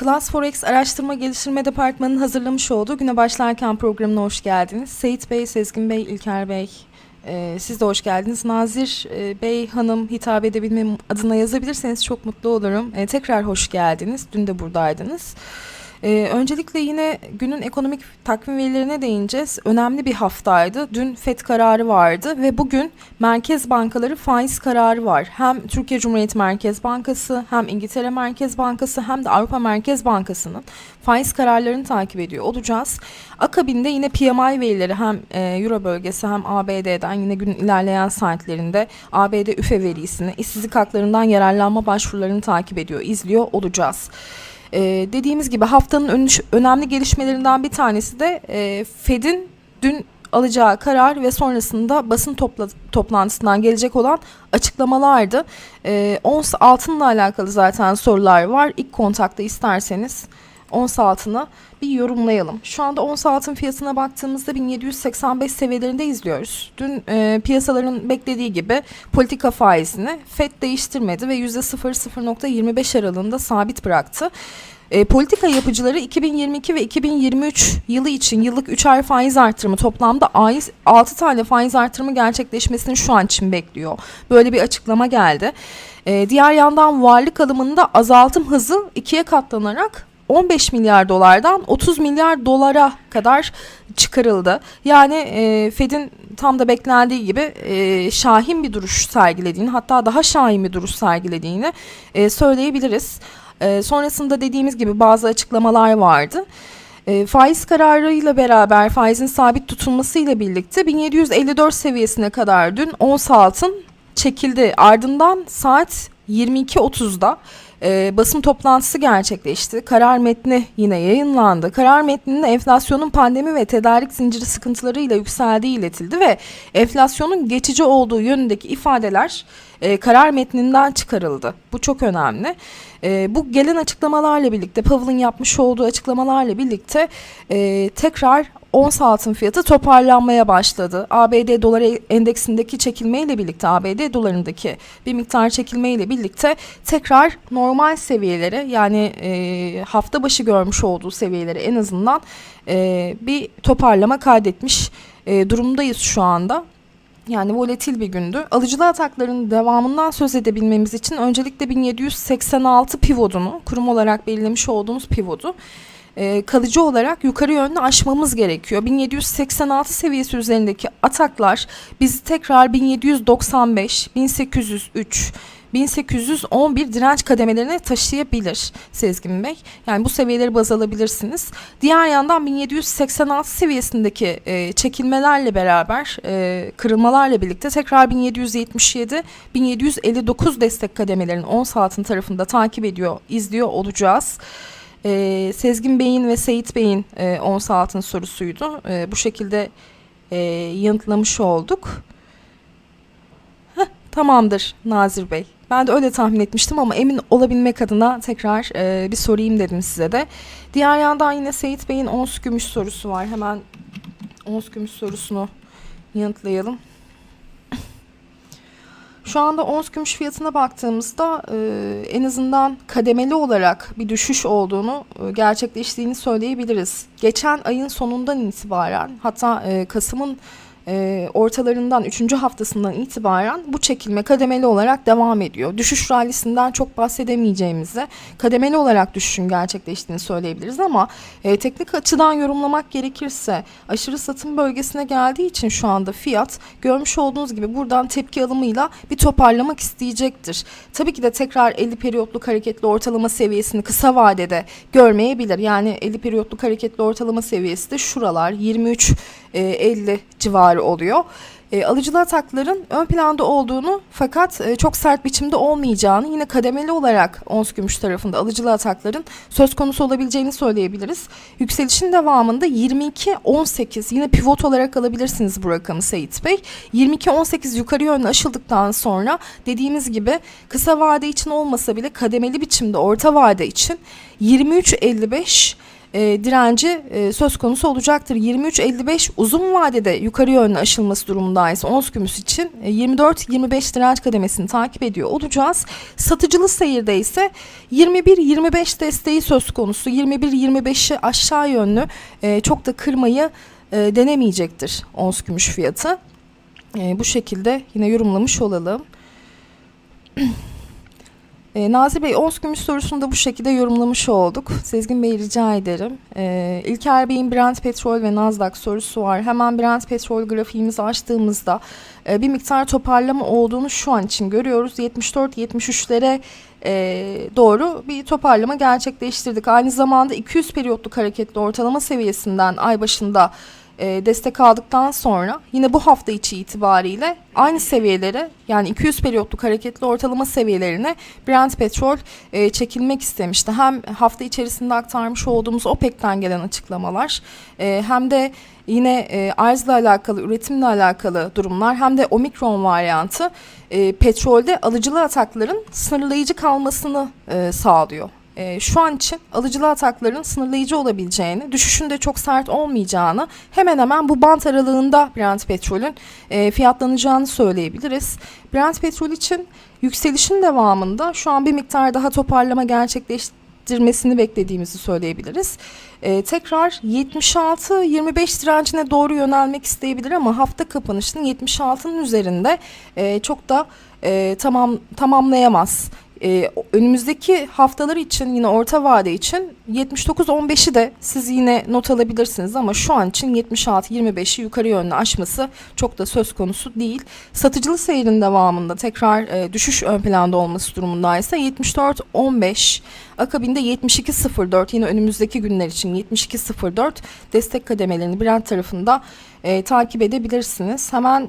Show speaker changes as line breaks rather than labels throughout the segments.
Class Forex Araştırma Geliştirme Departmanı'nın hazırlamış olduğu Güne Başlarken programına hoş geldiniz. Seyit Bey, Sezgin Bey, İlker Bey, e, siz de hoş geldiniz. Nazir e, Bey, Hanım hitap edebilmem adına yazabilirseniz çok mutlu olurum. E, tekrar hoş geldiniz. Dün de buradaydınız. Ee, öncelikle yine günün ekonomik takvim verilerine değineceğiz. Önemli bir haftaydı. Dün FED kararı vardı ve bugün merkez bankaları faiz kararı var. Hem Türkiye Cumhuriyeti Merkez Bankası hem İngiltere Merkez Bankası hem de Avrupa Merkez Bankası'nın faiz kararlarını takip ediyor olacağız. Akabinde yine PMI verileri hem e, Euro bölgesi hem ABD'den yine günün ilerleyen saatlerinde ABD üfe verisini, işsizlik haklarından yararlanma başvurularını takip ediyor, izliyor olacağız. Ee, dediğimiz gibi haftanın ön- önemli gelişmelerinden bir tanesi de e, Fed'in dün alacağı karar ve sonrasında basın topla- toplantısından gelecek olan açıklamalardı. E, ons altınla alakalı zaten sorular var. İlk kontakta isterseniz ons altını bir yorumlayalım. Şu anda ons altın fiyatına baktığımızda 1785 seviyelerinde izliyoruz. Dün e, piyasaların beklediği gibi politika faizini FED değiştirmedi ve %0-0.25 aralığında sabit bıraktı. E, politika yapıcıları 2022 ve 2023 yılı için yıllık 3 ay faiz artırımı toplamda ay 6 tane faiz artırımı gerçekleşmesini şu an için bekliyor. Böyle bir açıklama geldi. E, diğer yandan varlık alımında azaltım hızı ikiye katlanarak 15 milyar dolardan 30 milyar dolara kadar çıkarıldı. Yani e, Fed'in tam da beklendiği gibi e, şahin bir duruş sergilediğini hatta daha şahin bir duruş sergilediğini e, söyleyebiliriz. E, sonrasında dediğimiz gibi bazı açıklamalar vardı. E, faiz kararıyla beraber faizin sabit tutulmasıyla birlikte 1754 seviyesine kadar dün ons altın çekildi. Ardından saat 22.30'da e, basın toplantısı gerçekleşti. Karar metni yine yayınlandı. Karar metninde enflasyonun pandemi ve tedarik zinciri sıkıntılarıyla yükseldiği iletildi ve enflasyonun geçici olduğu yönündeki ifadeler e, karar metninden çıkarıldı. Bu çok önemli. E, bu gelen açıklamalarla birlikte, Powell'ın yapmış olduğu açıklamalarla birlikte e, tekrar ons altın fiyatı toparlanmaya başladı. ABD doları endeksindeki çekilmeyle birlikte, ABD dolarındaki bir miktar çekilmeyle birlikte tekrar normal seviyelere yani e, hafta başı görmüş olduğu seviyelere en azından e, bir toparlama kaydetmiş e, durumdayız şu anda. Yani volatil bir gündü. Alıcılı atakların devamından söz edebilmemiz için öncelikle 1786 pivotunu, kurum olarak belirlemiş olduğumuz pivotu e, kalıcı olarak yukarı yönlü aşmamız gerekiyor. 1786 seviyesi üzerindeki ataklar bizi tekrar 1795, 1803, 1811 direnç kademelerine taşıyabilir Sezgin Bey. Yani bu seviyeleri baz alabilirsiniz. Diğer yandan 1786 seviyesindeki e, çekilmelerle beraber e, kırılmalarla birlikte tekrar 1777 1759 destek kademelerinin 10 saatin tarafında takip ediyor, izliyor olacağız. E, Sezgin Bey'in ve Seyit Bey'in e, 10 saatin sorusuydu. E, bu şekilde e, yanıtlamış olduk. Heh, tamamdır Nazir Bey. Ben de öyle tahmin etmiştim ama emin olabilmek adına tekrar e, bir sorayım dedim size de. Diğer yandan yine Seyit Bey'in ons gümüş sorusu var. Hemen ons gümüş sorusunu yanıtlayalım. Şu anda ons gümüş fiyatına baktığımızda e, en azından kademeli olarak bir düşüş olduğunu e, gerçekleştiğini söyleyebiliriz. Geçen ayın sonundan itibaren hatta e, Kasım'ın e, ortalarından 3. haftasından itibaren bu çekilme kademeli olarak devam ediyor. Düşüş rallisinden çok bahsedemeyeceğimizi, kademeli olarak düşüşün gerçekleştiğini söyleyebiliriz ama e, teknik açıdan yorumlamak gerekirse aşırı satım bölgesine geldiği için şu anda fiyat görmüş olduğunuz gibi buradan tepki alımıyla bir toparlamak isteyecektir. Tabii ki de tekrar 50 periyotluk hareketli ortalama seviyesini kısa vadede görmeyebilir. Yani 50 periyotluk hareketli ortalama seviyesi de şuralar 23 e, 50 civarı oluyor. E, alıcılı atakların ön planda olduğunu fakat e, çok sert biçimde olmayacağını yine kademeli olarak ons gümüş tarafında alıcılı atakların söz konusu olabileceğini söyleyebiliriz. Yükselişin devamında 22-18 yine pivot olarak alabilirsiniz bu rakamı Seyit Bey. 22-18 yukarı yönlü aşıldıktan sonra dediğimiz gibi kısa vade için olmasa bile kademeli biçimde orta vade için 23-55 e, direnci e, söz konusu olacaktır. 23.55 uzun vadede yukarı yönlü aşılması durumundaysa ons gümüş için e, 24-25 direnç kademesini takip ediyor olacağız. Satıcılı seyirde ise 21-25 desteği söz konusu. 21-25'i aşağı yönlü e, çok da kırmayı e, denemeyecektir ons gümüş fiyatı. E, bu şekilde yine yorumlamış olalım. E, Nazır Bey, ons gümüş sorusunu da bu şekilde yorumlamış olduk. Sezgin Bey rica ederim. E, İlker Bey'in Brent Petrol ve Nasdaq sorusu var. Hemen Brent Petrol grafiğimizi açtığımızda e, bir miktar toparlama olduğunu şu an için görüyoruz. 74-73'lere e, doğru bir toparlama gerçekleştirdik. Aynı zamanda 200 periyotluk hareketli ortalama seviyesinden ay başında e, destek aldıktan sonra yine bu hafta içi itibariyle aynı seviyelere yani 200 periyotluk hareketli ortalama seviyelerine Brent petrol e, çekilmek istemişti. Hem hafta içerisinde aktarmış olduğumuz OPEC'ten gelen açıklamalar e, hem de yine e, arzla alakalı, üretimle alakalı durumlar hem de omikron varyantı e, petrolde alıcılı atakların sınırlayıcı kalmasını e, sağlıyor. E, şu an için alıcılı atakların sınırlayıcı olabileceğini, düşüşün de çok sert olmayacağını, hemen hemen bu bant aralığında Brent petrolün e, fiyatlanacağını söyleyebiliriz. Brent petrol için yükselişin devamında şu an bir miktar daha toparlama gerçekleştirmesini beklediğimizi söyleyebiliriz. E, tekrar 76-25 direncine doğru yönelmek isteyebilir ama hafta kapanışının 76'nın üzerinde e, çok da e, tamam tamamlayamaz. Ee, önümüzdeki haftalar için yine orta vade için 79-15'i de siz yine not alabilirsiniz ama şu an için 76-25'i yukarı yönlü aşması çok da söz konusu değil. Satıcılı seyrin devamında tekrar e, düşüş ön planda olması durumundaysa 74-15 akabinde 72-04 yine önümüzdeki günler için 72-04 destek kademelerini Brent tarafında e, takip edebilirsiniz. Hemen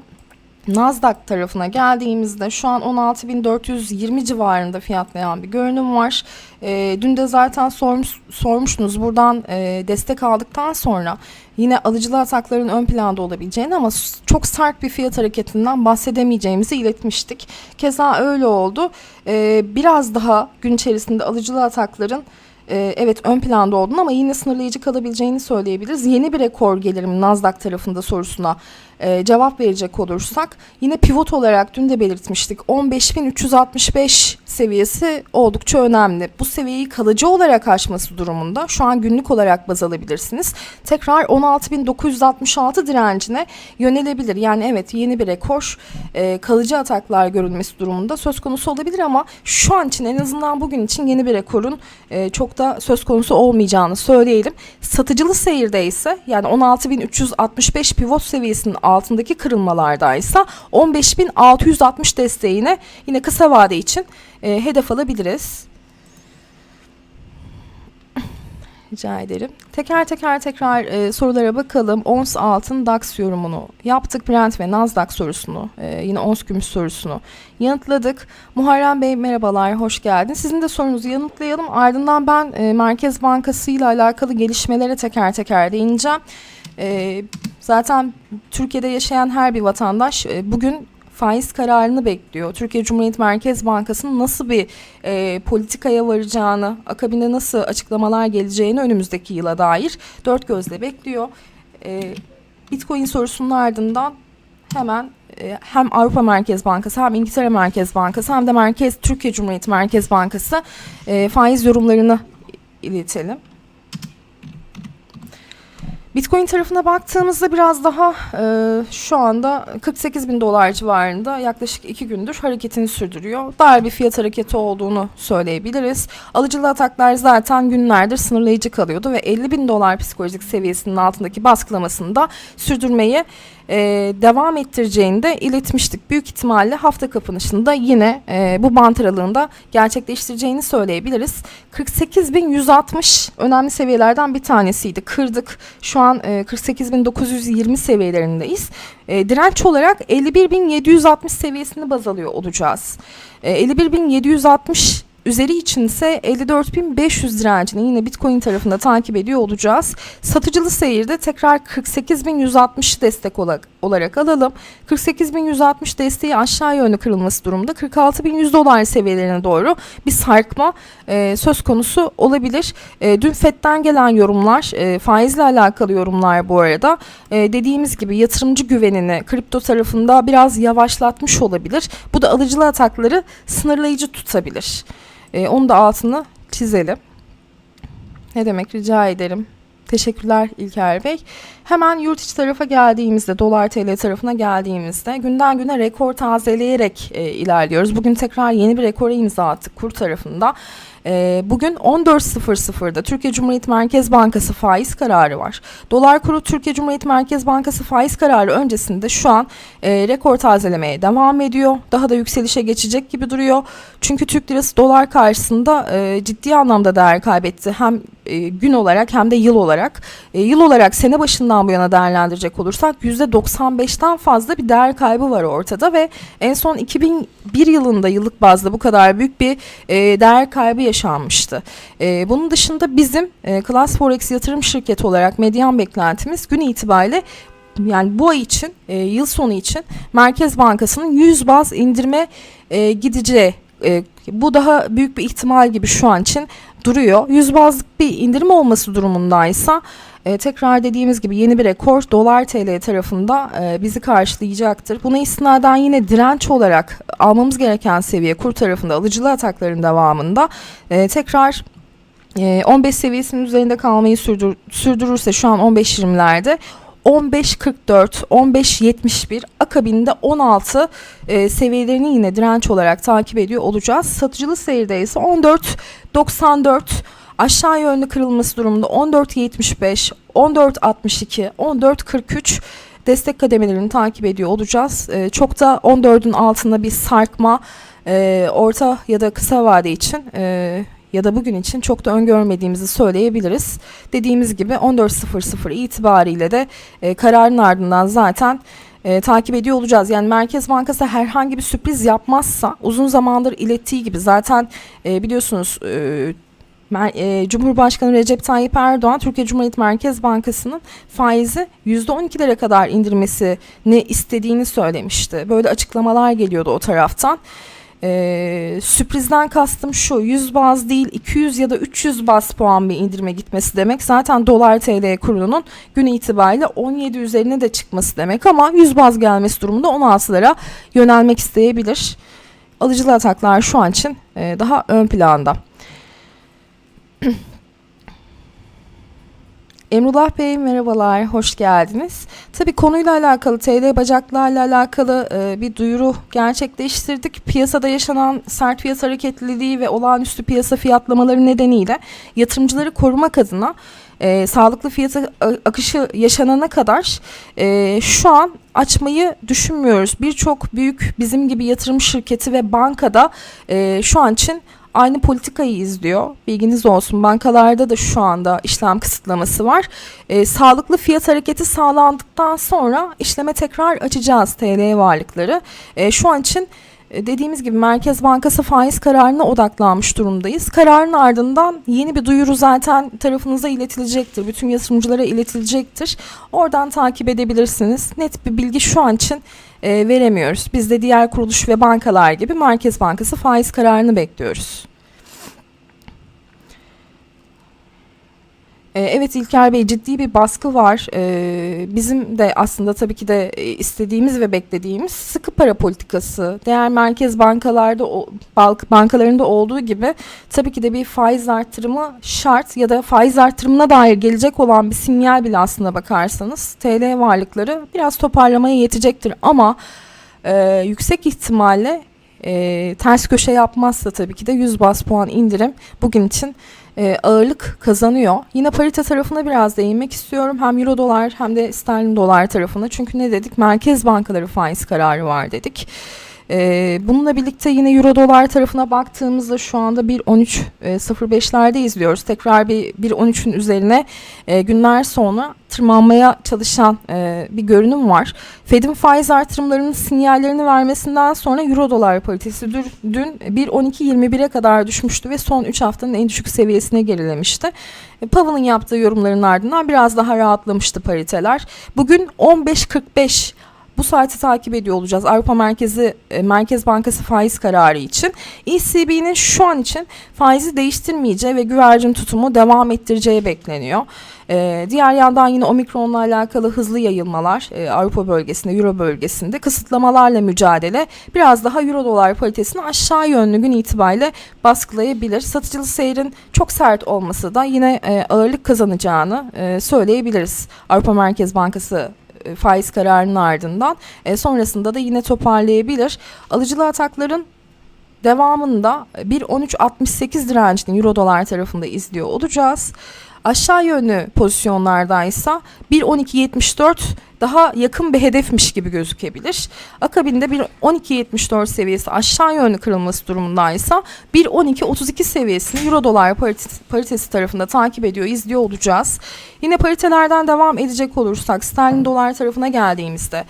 Nasdaq tarafına geldiğimizde şu an 16.420 civarında fiyatlayan bir görünüm var. E, dün de zaten sormuş, sormuştunuz buradan e, destek aldıktan sonra yine alıcılı atakların ön planda olabileceğini ama çok sert bir fiyat hareketinden bahsedemeyeceğimizi iletmiştik. Keza öyle oldu. E, biraz daha gün içerisinde alıcılı atakların e, evet ön planda olduğunu ama yine sınırlayıcı kalabileceğini söyleyebiliriz. Yeni bir rekor gelir mi Nasdaq tarafında sorusuna e, cevap verecek olursak yine pivot olarak dün de belirtmiştik 15.365 seviyesi oldukça önemli. Bu seviyeyi kalıcı olarak aşması durumunda şu an günlük olarak baz alabilirsiniz. Tekrar 16.966 direncine yönelebilir. Yani evet yeni bir rekor e, kalıcı ataklar görülmesi durumunda söz konusu olabilir ama şu an için en azından bugün için yeni bir rekorun e, çok da söz konusu olmayacağını söyleyelim. Satıcılı seyirde ise yani 16.365 pivot seviyesinin altındaki kırılmalardaysa 15.660 desteğine yine kısa vade için e, hedef alabiliriz. Rica ederim. Teker teker tekrar e, sorulara bakalım. Ons altın DAX yorumunu yaptık. Brent ve Nasdaq sorusunu, e, yine ons gümüş sorusunu yanıtladık. Muharrem Bey merhabalar, hoş geldiniz. Sizin de sorunuzu yanıtlayalım. Ardından ben e, Merkez Bankası ile alakalı gelişmelere teker teker değineceğim. E, zaten Türkiye'de yaşayan her bir vatandaş e, bugün faiz kararını bekliyor. Türkiye Cumhuriyet Merkez Bankası'nın nasıl bir e, politikaya varacağını, akabinde nasıl açıklamalar geleceğini önümüzdeki yıla dair dört gözle bekliyor. E, Bitcoin sorusunun ardından hemen e, hem Avrupa Merkez Bankası hem İngiltere Merkez Bankası hem de Merkez Türkiye Cumhuriyet Merkez Bankası e, faiz yorumlarını iletelim. Bitcoin tarafına baktığımızda biraz daha e, şu anda 48 bin dolar civarında yaklaşık iki gündür hareketini sürdürüyor. Dar bir fiyat hareketi olduğunu söyleyebiliriz. Alıcılı ataklar zaten günlerdir sınırlayıcı kalıyordu ve 50 bin dolar psikolojik seviyesinin altındaki baskılamasını da sürdürmeyi e, devam ettireceğini de iletmiştik. Büyük ihtimalle hafta kapanışında yine e, bu bant aralığında gerçekleştireceğini söyleyebiliriz. 48.160 önemli seviyelerden bir tanesiydi. Kırdık. Şu an e, 48.920 seviyelerindeyiz. E, direnç olarak 51.760 seviyesini baz alıyor olacağız. E, 51.760 Üzeri için ise 54.500 direncini yine Bitcoin tarafında takip ediyor olacağız. Satıcılı seyirde tekrar 48.160 destek olarak, olarak alalım. 48.160 desteği aşağı yönlü kırılması durumda 46.100 dolar seviyelerine doğru bir sarkma e, söz konusu olabilir. E, dün FED'den gelen yorumlar, e, faizle alakalı yorumlar bu arada. E, dediğimiz gibi yatırımcı güvenini kripto tarafında biraz yavaşlatmış olabilir. Bu da alıcılı atakları sınırlayıcı tutabilir. E, onu da altını çizelim. Ne demek rica ederim. Teşekkürler İlker Bey. Hemen yurt içi tarafa geldiğimizde, dolar TL tarafına geldiğimizde günden güne rekor tazeleyerek e, ilerliyoruz. Bugün tekrar yeni bir rekora imza attık kur tarafında. E, bugün 14.00'da Türkiye Cumhuriyet Merkez Bankası faiz kararı var. Dolar kuru Türkiye Cumhuriyet Merkez Bankası faiz kararı öncesinde şu an e, rekor tazelemeye devam ediyor. Daha da yükselişe geçecek gibi duruyor. Çünkü Türk lirası dolar karşısında e, ciddi anlamda değer kaybetti. Hem e, gün olarak hem de yıl olarak. E, yıl olarak sene başından bu yana değerlendirecek olursak %95'ten fazla bir değer kaybı var ortada ve en son 2001 yılında yıllık bazda bu kadar büyük bir e, değer kaybı yaşanmıştı. E, bunun dışında bizim e, Class Forex yatırım şirketi olarak medyan beklentimiz gün itibariyle yani bu ay için, e, yıl sonu için Merkez Bankası'nın 100 baz indirme e, gideceği e, bu daha büyük bir ihtimal gibi şu an için duruyor. 100 bazlık bir indirim olması durumundaysa e, tekrar dediğimiz gibi yeni bir rekor dolar TL tarafında e, bizi karşılayacaktır. Buna istinaden yine direnç olarak almamız gereken seviye kur tarafında alıcılı atakların devamında e, tekrar e, 15 seviyesinin üzerinde kalmayı sürdür, sürdürürse şu an 15-20'lerde 15.44, 15.71 akabinde 16 e, seviyelerini yine direnç olarak takip ediyor olacağız. Satıcılı seyirde ise 14.94 aşağı yönlü kırılması durumunda 14.75, 14.62, 14.43 destek kademelerini takip ediyor olacağız. E, çok da 14'ün altında bir sarkma e, orta ya da kısa vade için e, ya da bugün için çok da öngörmediğimizi söyleyebiliriz. Dediğimiz gibi 14.00 itibariyle de e, kararın ardından zaten e, takip ediyor olacağız. Yani Merkez Bankası herhangi bir sürpriz yapmazsa uzun zamandır ilettiği gibi zaten e, biliyorsunuz e, e, Cumhurbaşkanı Recep Tayyip Erdoğan Türkiye Cumhuriyet Merkez Bankası'nın faizi %12'lere kadar indirmesini istediğini söylemişti. Böyle açıklamalar geliyordu o taraftan. Ee, sürprizden kastım şu 100 baz değil 200 ya da 300 baz puan bir indirime gitmesi demek. Zaten dolar TL kurunun gün itibariyle 17 üzerine de çıkması demek ama 100 baz gelmesi durumunda 16'lara yönelmek isteyebilir. Alıcılı ataklar şu an için e, daha ön planda. Emrullah Bey merhabalar, hoş geldiniz. Tabii konuyla alakalı, TL bacaklarla alakalı e, bir duyuru gerçekleştirdik. Piyasada yaşanan sert fiyat hareketliliği ve olağanüstü piyasa fiyatlamaları nedeniyle yatırımcıları korumak adına e, sağlıklı fiyat a- akışı yaşanana kadar e, şu an açmayı düşünmüyoruz. Birçok büyük bizim gibi yatırım şirketi ve bankada e, şu an için aynı politikayı izliyor. Bilginiz olsun. Bankalarda da şu anda işlem kısıtlaması var. E, sağlıklı fiyat hareketi sağlandıktan sonra işleme tekrar açacağız TL varlıkları. E, şu an için dediğimiz gibi Merkez Bankası faiz kararına odaklanmış durumdayız. Kararın ardından yeni bir duyuru zaten tarafınıza iletilecektir. Bütün yatırımcılara iletilecektir. Oradan takip edebilirsiniz. Net bir bilgi şu an için e, veremiyoruz. Biz de diğer kuruluş ve bankalar gibi Merkez Bankası faiz kararını bekliyoruz. Evet İlker Bey ciddi bir baskı var. E, Bizim de aslında tabii ki de e, istediğimiz ve beklediğimiz sıkı para politikası. Diğer merkez bankalarda bankalarında olduğu gibi tabii ki de bir faiz artırımı şart ya da faiz artırımına dair gelecek olan bir sinyal bile aslında bakarsanız TL varlıkları biraz toparlamaya yetecektir ama e, yüksek ihtimalle e, ters köşe yapmazsa tabii ki de 100 bas puan indirim bugün için e, ağırlık kazanıyor. Yine parite tarafına biraz değinmek istiyorum. Hem euro dolar hem de sterlin dolar tarafına. Çünkü ne dedik? Merkez bankaları faiz kararı var dedik. E, bununla birlikte yine euro dolar tarafına baktığımızda şu anda 1.13.05'lerde izliyoruz. Tekrar bir 1.13'ün üzerine e, günler sonra tırmanmaya çalışan e, bir görünüm var. Fed'in faiz artırımlarının sinyallerini vermesinden sonra euro dolar paritesi dün, dün 1.12.21'e kadar düşmüştü ve son 3 haftanın en düşük seviyesine gerilemişti. E, Powell'ın yaptığı yorumların ardından biraz daha rahatlamıştı pariteler. Bugün 15.45 bu saati takip ediyor olacağız. Avrupa Merkezi e, Merkez Bankası faiz kararı için. ECB'nin şu an için faizi değiştirmeyeceği ve güvercin tutumu devam ettireceği bekleniyor. Ee, diğer yandan yine omikronla alakalı hızlı yayılmalar e, Avrupa bölgesinde, Euro bölgesinde kısıtlamalarla mücadele biraz daha Euro dolar paritesini aşağı yönlü gün itibariyle baskılayabilir. Satıcılı seyrin çok sert olması da yine e, ağırlık kazanacağını e, söyleyebiliriz. Avrupa Merkez Bankası faiz kararının ardından E, sonrasında da yine toparlayabilir. Alıcılı atakların devamında 1.13.68 direncini Euro dolar tarafında izliyor olacağız. Aşağı yönlü pozisyonlarda ise 1.12.74 daha yakın bir hedefmiş gibi gözükebilir. Akabinde bir 12.74 seviyesi aşağı yönlü kırılması durumundaysa 1.12.32 seviyesini Euro dolar paritesi, paritesi tarafında takip ediyor, izliyor olacağız. Yine paritelerden devam edecek olursak sterlin dolar tarafına geldiğimizde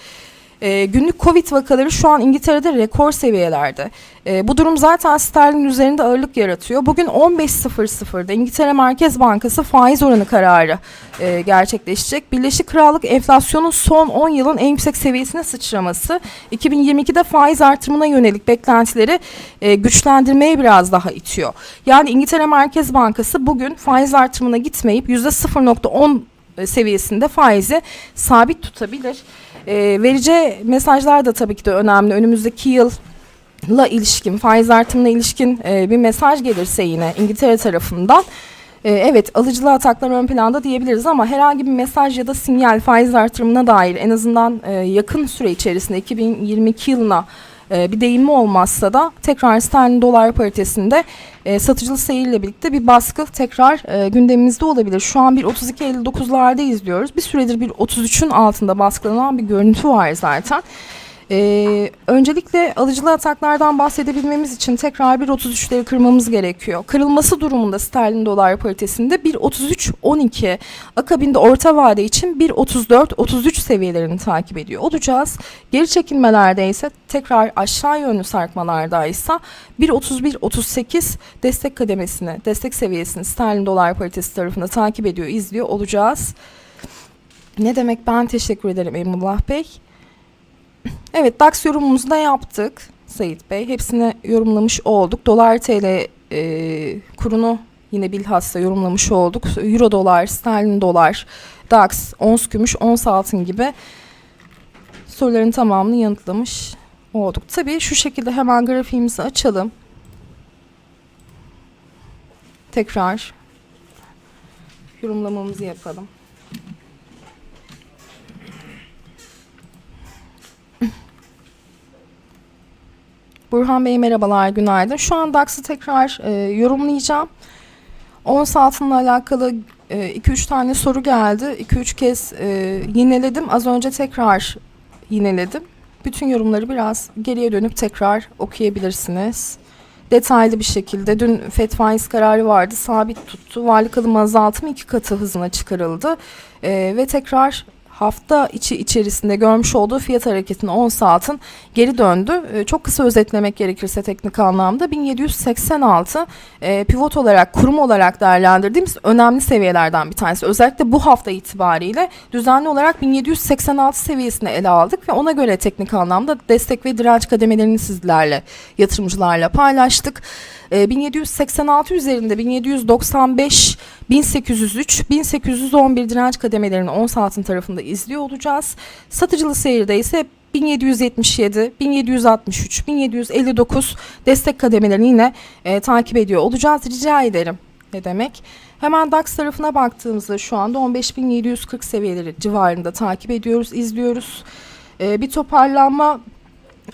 e, günlük Covid vakaları şu an İngiltere'de rekor seviyelerde. E, bu durum zaten sterlin üzerinde ağırlık yaratıyor. Bugün 15.00'da İngiltere Merkez Bankası faiz oranı kararı e, gerçekleşecek. Birleşik Krallık enflasyonun son 10 yılın en yüksek seviyesine sıçraması 2022'de faiz artırımına yönelik beklentileri e, güçlendirmeye biraz daha itiyor. Yani İngiltere Merkez Bankası bugün faiz artırımına gitmeyip %0.10 seviyesinde faizi sabit tutabilir. E, vereceği mesajlar da tabii ki de önemli. Önümüzdeki yıl la ilişkin, faiz artımına ilişkin e, bir mesaj gelirse yine İngiltere tarafından e, evet alıcılı ataklar ön planda diyebiliriz ama herhangi bir mesaj ya da sinyal faiz artırımına dair en azından e, yakın süre içerisinde 2022 yılına e, bir değinme olmazsa da tekrar sterlin dolar paritesinde e, satıcılı seyirle birlikte bir baskı tekrar e, gündemimizde olabilir. Şu an bir 32.59'larda izliyoruz. Bir süredir bir 33'ün altında baskılanan bir görüntü var zaten. Ee, öncelikle alıcılı ataklardan bahsedebilmemiz için tekrar 1.33'leri kırmamız gerekiyor. Kırılması durumunda sterlin dolar paritesinde 1.33.12 akabinde orta vade için 1.34-33 seviyelerini takip ediyor olacağız. Geri çekilmelerde ise tekrar aşağı yönlü sarkmalarda ise 1.31-38 destek kademesini, destek seviyesini sterlin dolar paritesi tarafında takip ediyor, izliyor olacağız. Ne demek ben teşekkür ederim Emrullah Bey. Evet DAX yorumumuzu da yaptık Sayit Bey. Hepsini yorumlamış olduk. Dolar TL e, kurunu yine bilhassa yorumlamış olduk. Euro dolar, sterlin dolar, DAX, ons gümüş, ons altın gibi soruların tamamını yanıtlamış olduk. Tabii şu şekilde hemen grafiğimizi açalım. Tekrar yorumlamamızı yapalım. Burhan Bey merhabalar, günaydın. Şu an DAX'ı tekrar e, yorumlayacağım. Ons altınla alakalı 2-3 tane soru geldi. 2-3 kez e, yineledim. Az önce tekrar yineledim. Bütün yorumları biraz geriye dönüp tekrar okuyabilirsiniz. Detaylı bir şekilde. Dün FED faiz kararı vardı. Sabit tuttu. Varlık alımı azaltımı iki katı hızına çıkarıldı. E, ve tekrar hafta içi içerisinde görmüş olduğu fiyat hareketinin 10 saatin geri döndü. E, çok kısa özetlemek gerekirse teknik anlamda 1786 e, pivot olarak kurum olarak değerlendirdiğimiz önemli seviyelerden bir tanesi. Özellikle bu hafta itibariyle düzenli olarak 1786 seviyesini ele aldık ve ona göre teknik anlamda destek ve direnç kademelerini sizlerle yatırımcılarla paylaştık. E, 1786 üzerinde 1795 1803, 1811 direnç kademelerini 10 saatin tarafında izliyor olacağız. Satıcılı seyirde ise 1777, 1763, 1759 destek kademelerini yine e, takip ediyor olacağız. Rica ederim. Ne demek? Hemen DAX tarafına baktığımızda şu anda 15.740 seviyeleri civarında takip ediyoruz, izliyoruz. E, bir toparlanma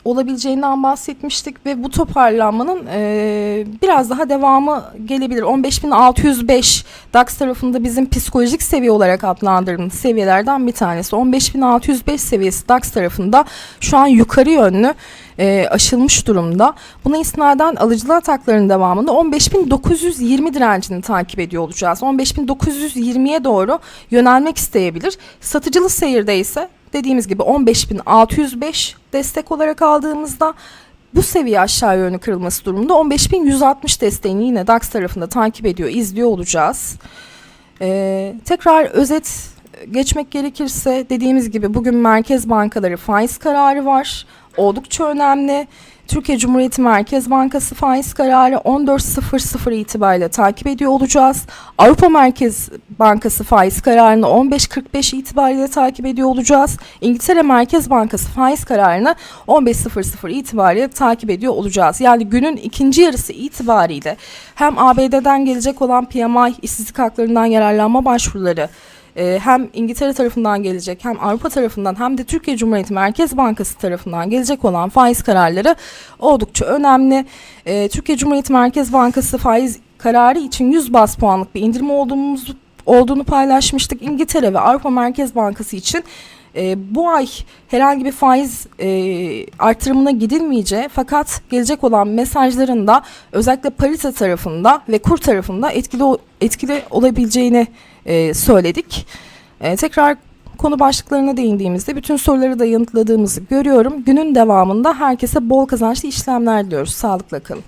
olabileceğinden bahsetmiştik ve bu toparlanmanın e, biraz daha devamı gelebilir. 15.605 DAX tarafında bizim psikolojik seviye olarak adlandırdığımız seviyelerden bir tanesi. 15.605 seviyesi DAX tarafında şu an yukarı yönlü e, aşılmış durumda. Buna isnaden alıcılı atakların devamında 15.920 direncini takip ediyor olacağız. 15.920'ye doğru yönelmek isteyebilir. Satıcılı seyirde ise dediğimiz gibi 15.605 destek olarak aldığımızda bu seviye aşağı yönlü kırılması durumunda 15.160 desteğini yine DAX tarafında takip ediyor, izliyor olacağız. Ee, tekrar özet geçmek gerekirse dediğimiz gibi bugün merkez bankaları faiz kararı var. Oldukça önemli. Türkiye Cumhuriyeti Merkez Bankası faiz kararı 14.00 itibariyle takip ediyor olacağız. Avrupa Merkez Bankası faiz kararını 15.45 itibariyle takip ediyor olacağız. İngiltere Merkez Bankası faiz kararını 15.00 itibariyle takip ediyor olacağız. Yani günün ikinci yarısı itibariyle hem ABD'den gelecek olan PMI işsizlik haklarından yararlanma başvuruları e, hem İngiltere tarafından gelecek hem Avrupa tarafından hem de Türkiye Cumhuriyeti Merkez Bankası tarafından gelecek olan faiz kararları oldukça önemli. E, Türkiye Cumhuriyeti Merkez Bankası faiz kararı için 100 bas puanlık bir indirim olduğumuz olduğunu paylaşmıştık. İngiltere ve Avrupa Merkez Bankası için e, bu ay herhangi bir faiz e, artırımına gidilmeyeceği fakat gelecek olan mesajların da özellikle parite tarafında ve kur tarafında etkili etkili olabileceğini e, söyledik. E, tekrar konu başlıklarına değindiğimizde bütün soruları da yanıtladığımızı görüyorum. Günün devamında herkese bol kazançlı işlemler diliyoruz. Sağlıkla kalın.